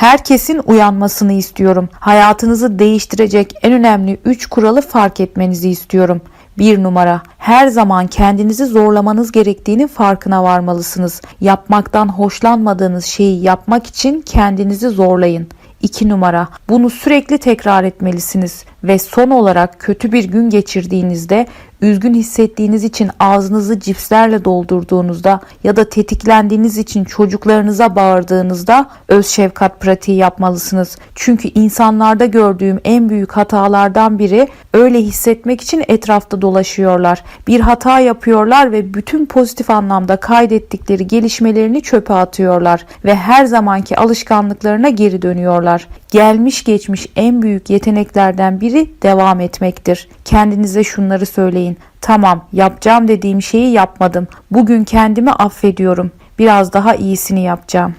Herkesin uyanmasını istiyorum. Hayatınızı değiştirecek en önemli 3 kuralı fark etmenizi istiyorum. Bir numara, her zaman kendinizi zorlamanız gerektiğinin farkına varmalısınız. Yapmaktan hoşlanmadığınız şeyi yapmak için kendinizi zorlayın. 2 numara, bunu sürekli tekrar etmelisiniz ve son olarak kötü bir gün geçirdiğinizde üzgün hissettiğiniz için ağzınızı cipslerle doldurduğunuzda ya da tetiklendiğiniz için çocuklarınıza bağırdığınızda öz şefkat pratiği yapmalısınız. Çünkü insanlarda gördüğüm en büyük hatalardan biri öyle hissetmek için etrafta dolaşıyorlar. Bir hata yapıyorlar ve bütün pozitif anlamda kaydettikleri gelişmelerini çöpe atıyorlar ve her zamanki alışkanlıklarına geri dönüyorlar. Gelmiş geçmiş en büyük yeteneklerden biri devam etmektir. Kendinize şunları söyleyin. Tamam, yapacağım dediğim şeyi yapmadım. Bugün kendimi affediyorum. Biraz daha iyisini yapacağım.